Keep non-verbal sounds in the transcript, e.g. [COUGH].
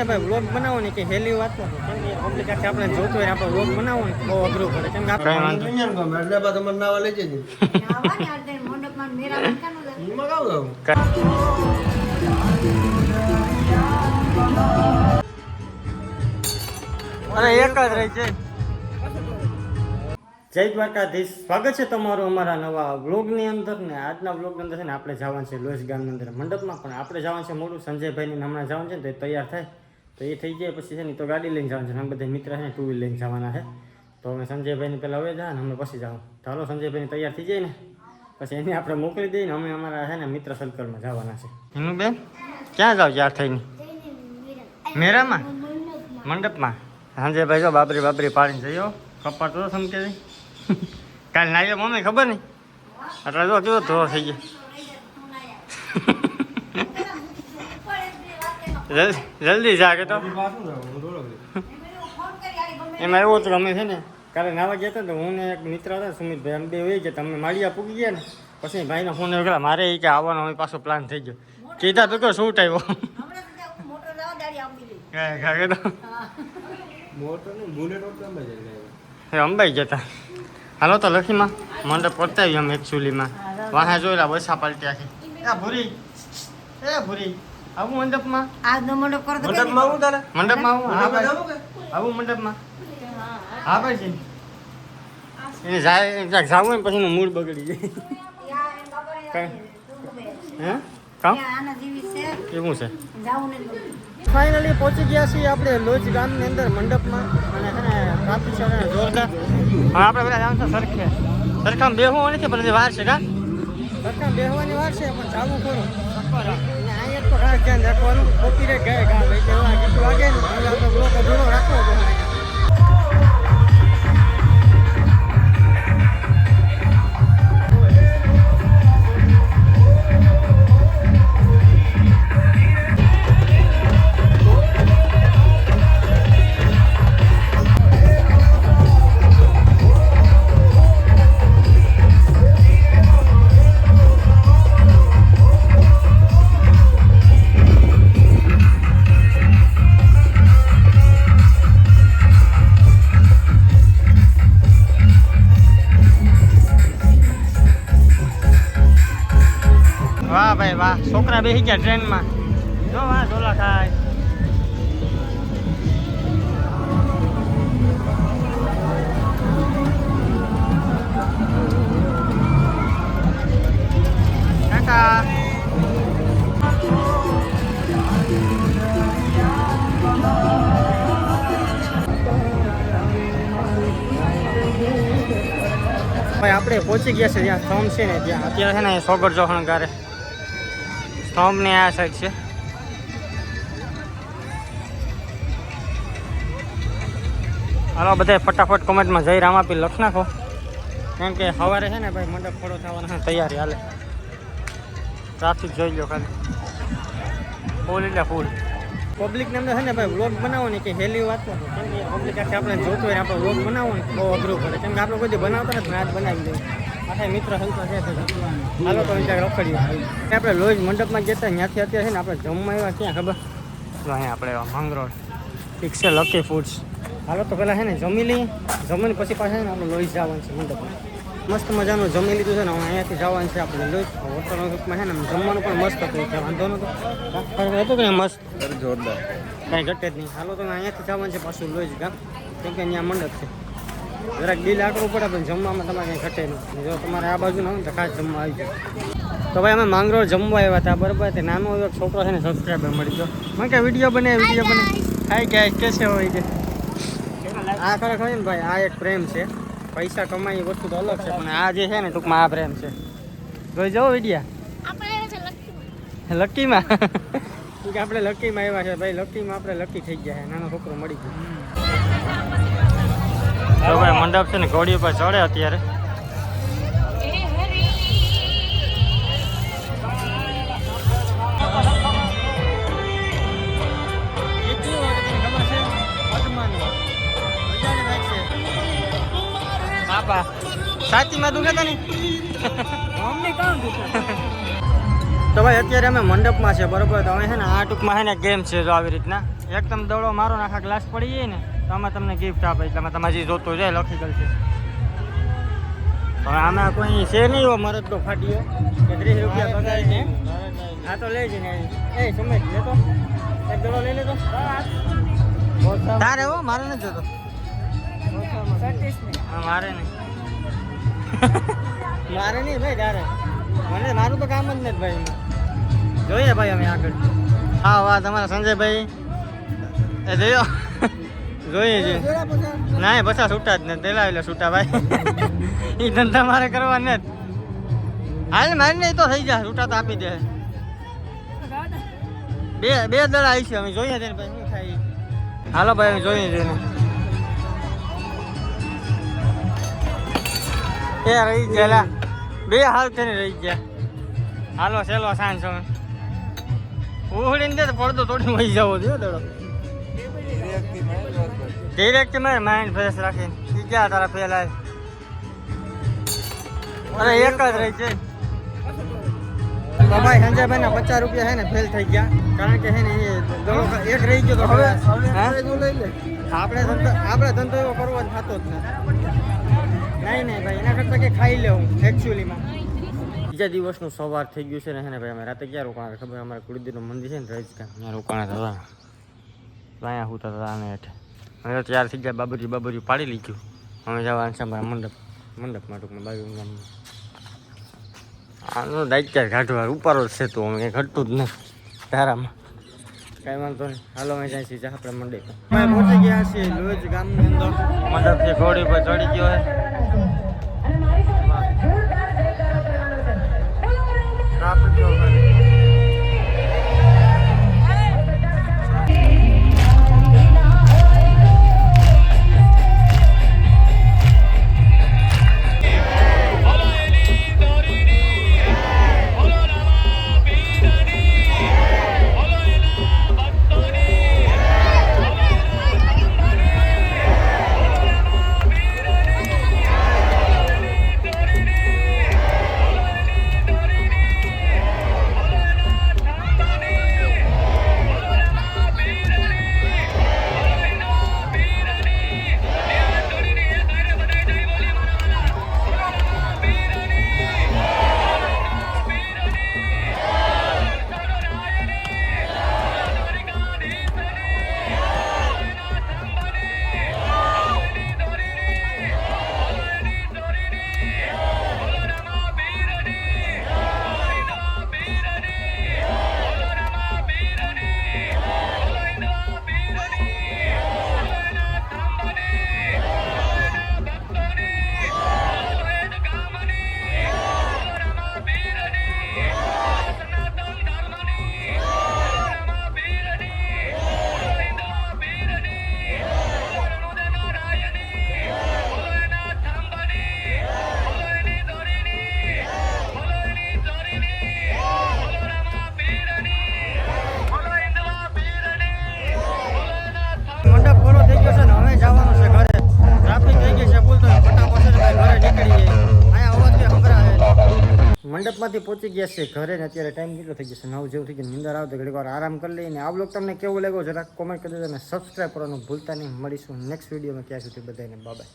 ને ભાઈ વ્લોગ બનાવો ને કે હેલી વાત નથી પબ્લિક આખી આપણે જોતો હોય આપણે વ્લોગ બનાવો ને બહુ અઘરું પડે. કેમ કે આપણે અહીંયા ગમે એટલે બા તમારે નાવા લઈ જજે આવવાની ને. ટાઈમ મંડપમાં મેરા મૂકવાનું છે. મગાવ દઉં અને એક જ રહી છે. જય દ્વારકાધીશ. સ્વાગત છે તમારું અમારા નવા વ્લોગની અંદર ને આજના વ્લોગની અંદર છે ને આપણે જવાનું છે લોસ ગામની અંદર મંડપમાં. પણ આપણે જવાનું છે મોડું. સંજયભાઈની હમણાં જવાનું છે ને તો તૈયાર થાય. તો એ થઈ જાય, પછી છે ને તો ગાડી લઈને જવાનું છે. અમે બધા મિત્ર છે ને ટુ વ્હીલ લઈને જવાના છે. તો અમે સંજયભાઈને પહેલાં હવે જાય ને અમે પછી જાવ ચાલો સંજયભાઈને તૈયાર થઈ જાય ને? પછી એને આપણે મોકલી દઈએ ને, અમે અમારા છે ને મિત્ર સર્કલમાં જવાના છે. એનું બેન? ક્યાં જાવ યાર થઈને? મેરામાં? મંડપમાં? સંજયભાઈ જો બાબરી બાબરી પાડીને જઈયો કપાટ તો સમકે કાલ નાયો, મમ્મી ખબર નહીં? એટલે જો કેવો ધો થઈ ગયો. જલ્દી જલ્દી જા કે તો. એમાં એવું હતું અમે છે ને, કાલે નાવા ગયા હતા તો હું ને એક મિત્ર હતા, સુમિતભાઈ, અમે બે હોય કે તમે માળિયા પૂગી ગયા ને, પછી ભાઈનો ફોન આવ્યો મારે એ કે આવવાનો, હવે પાછો પ્લાન થઈ ગયો. કીધા તો કે શૂટ આવ્યો. અંબાઈ જતા હાલો તો લખીમાં મંડપ પતાવી અમે એકચ્યુઅલીમાં વાહે જોયેલા બસા પાલટ્યા એ ભૂરી એ ભૂરી. આવું મંડપમાં? આજનો મંડપ કરો તો મંડપમાં આવું તારે? મંડપમાં આવું? હા ભાઈ જાવું કે? આવું મંડપમાં? હા ભાઈ છે. એને જાય ક્યાંક જાવું ને પછી મૂડ બગડી જાય. હે? કામ? કેવું છે. જાવું. ફાઇનલી પહોંચી ગયા છીએ આપણે લોજ ગામની અંદર મંડપમાં. અને છે ને ટ્રાફિક છે જોરદાર. હવે આપણે બધા જાણ છે સરખે. સરખામાં બેહવું નથી પણ વાર છે કા? સરખા બેહવાની વાર છે પણ ચાલુ ખરું તો ખાસ ધ્યાન રાખવાનું કોપીરાઇટ ગાય ગામ ગીત વાગે ને આપણે બ્લોક અધૂરો રાખવો પડે વાહ ભાઈ વાહ, છોકરા બેસી ગયા ટ્રેનમાં. જો વાહ, ઢોલા ખાય. કાકા. ભાઈ, આપણે પહોંચી ગયા છે જ્યાં થમ છે ને ત્યાં અત્યારે છે ને સોગર જોખણ ગારે સ્તંભ ને આ સાઈડ છે. હાલો બધા ફટાફટ કોમેન્ટમાં જઈ રામ આપી લખ નાખો. કેમ કે સવારે છે ને ભાઈ મંડપ ખોડો થવાના તૈયારી હાલે. ટ્રાફિક જોઈ લો ખાલી. ફૂલ એટલે ફૂલ. પબ્લિકને અંદર છે ને ભાઈ વ્લોગ બનાવો ને કે હેલી વાત કેમ કે પબ્લિક આખી આપણે જોતું હોય આપણે વ્લોગ બનાવો ને બહુ અઘરું પડે. કેમ કે આપણે કોઈ બનાવતા નથી આજ બનાવી દઈએ. આખા મિત્ર હલકા છે તો હાલો તો ત્યાં રખડીએ. આપણે લોજ મંડપમાં જતા ત્યાંથી અત્યારે છે ને આપણે જમવા આવ્યા ક્યાં ખબર? જો અહીંયા આપણે માંગરોળ. ઠીક છે લકી ફૂડ્સ હાલો તો પહેલાં છે ને જમી લઈએ. જમીને પછી પાછા ને આપણે લોહી જવાનું છે મંડપમાં. મસ્ત મજાનું જમી લીધું છે ને હવે અહીંયાથી જવાનું છે આપણે લોહી. હોટલમાં રૂપમાં છે ને જમવાનું પણ મસ્ત હતું ત્યાં વાંધો હા, હતું કે મસ્ત? જોરદાર. કાંઈ ઘટે જ નહીં. હાલો તો અહીંયાથી જવાનું છે પાછું લોહી ગામ કેમ કે અહીંયા મંડપ છે. જરાક બિલ આકરું પડે પણ જમવામાં તમારે કંઈ ઘટે નહીં. જો તમારે આ બાજુ ના હોય તો ખાસ જમવા આવી જાય તો ભાઈ અમે માંગરોળ જમવા આવ્યા હતા બરાબર? તે નાનો એવો છોકરો છે ને સબસ્ક્રાઈબર મળી ગયો. મને કે વીડિયો બને વીડિયો બને હાય ગાય કેસે હોય છે આ ખરેખર હોય ને ભાઈ આ એક પ્રેમ છે. પૈસા કમાઈ વસ્તુ તો અલગ છે પણ આ જે છે ને ટૂંકમાં આ પ્રેમ છે. જોઈ જવો વિડીયા. લકીમાં [LAUGHS] કે આપણે લક્કીમાં આવ્યા છે ભાઈ લકીમાં આપણે લકી થઈ ગયા છે. નાનો છોકરો મળી ગયો. તો ભાઈ મંડપ છે ને ઘોડી ઉપર ચડે અત્યારે. બાપા સાચીમાં દુખે તો ભાઈ અત્યારે અમે મંડપમાં છે બરોબર? તો અમે છે ને આ ટૂંકમાં છે ને ગેમ છે જો આવી રીતના. એકદમ દોડો દડો મારો ને આખા ગ્લાસ પડી જાય ને. તો આમાં તમને ગિફ્ટ આપે એટલે આમાં તમારે જે જોતું જાય લખી ગયું છે. હવે આમાં કોઈ છે નહીં એવો મરદ તો ફાટ્યો કે ત્રીસ રૂપિયા બગાડીને આ તો લઈ જઈને એ. સમજ લેતો એક દડો લઈ લેતો. તારે હો મારે નથી જોતો. મારે નહીં. [LAUGHS] મારે નહીં ભાઈ તારે. મને મારું તો કામ જ નથી ભાઈ જોઈએ ભાઈ અમે આગળ. હા વાહ તમારા સંજયભાઈ. એ જોયો? જોઈએ છે. ના બસા છૂટા જ નથી. પેલા એટલે છૂટા ભાઈ. એ ધંધા મારે કરવા નથી. હાલ મારીને તો થઈ જાય. છૂટા તો આપી દે. બે બે દડા આવી છે. અમે જોઈએ છે ભાઈ શું હાલો ભાઈ, અમે જોઈએ છે એ રહી ગયેલા બે હાલ થઈને રહી ગયા. હાલો, સેલો સાંજ ઉહડીને પડદો તોડી વહી જવો જોઈએ દડો. ડિરેક્ટ મેં માઇન્ડ ફ્રેશ રાખીને બીજા તારા પેલા અરે એક જ રહી છે ભાઈ સંજયભાઈ ના પચાસ રૂપિયા છે ને ફેલ થઈ ગયા કારણ કે છે ને એ દડો એક રહી ગયો તો હવે આપણે ધંધો આપણે ધંધો એવો કરવો જ થતો જ નથી નહીં નહીં ભાઈ એના કરતાં કે ખાઈ લેવું એકચ્યુઅલીમાં બીજા દિવસનું સવાર થઈ ગયું છે ને હેને ભાઈ અમે રાતે ક્યાં રોકાણા? ખબર અમારે કુળદીનું મંદિર છે ને રજકા ત્યાં રોકાણા હતા અહીંયા હું હતા આને હેઠે. હવે થઈ ગયા બાબરી બાબરી પાડી લીધું. અમે જવાનું છે મંડપ મંડપમાં ટૂંકમાં બાજુ ગામમાં. આનો દાયિત્ય ઘાટવા ઉપારો છે તો અમે ઘટતું જ નથી ધારામાં. કાંઈ વાંધો નહીં. હાલો અમે જાય છીએ આપણે મંડપ. અમે પહોંચી ગયા છીએ લોજ ગામની અંદર. મંડપ છે ઘોડી પર ચડી ગયો છે. મંડપમાંથી પહોંચી ગયા છે. ઘરે ને અત્યારે ટાઈમ કેટલો થઈ જશે? નવ જેવું થઈ ગયું નિંદર આવે તો ઘડીક વાર આરામ કરી લઈને આ બ્લોગ તમને કેવું લાગ્યો? જરાક કોમેન્ટ કરી દેજો અને સબસ્ક્રાઈબ કરવાનું ભૂલતા નહીં. મળીશું નેક્સ્ટ વિડીયોમાં ત્યાં સુધી બધાને બાય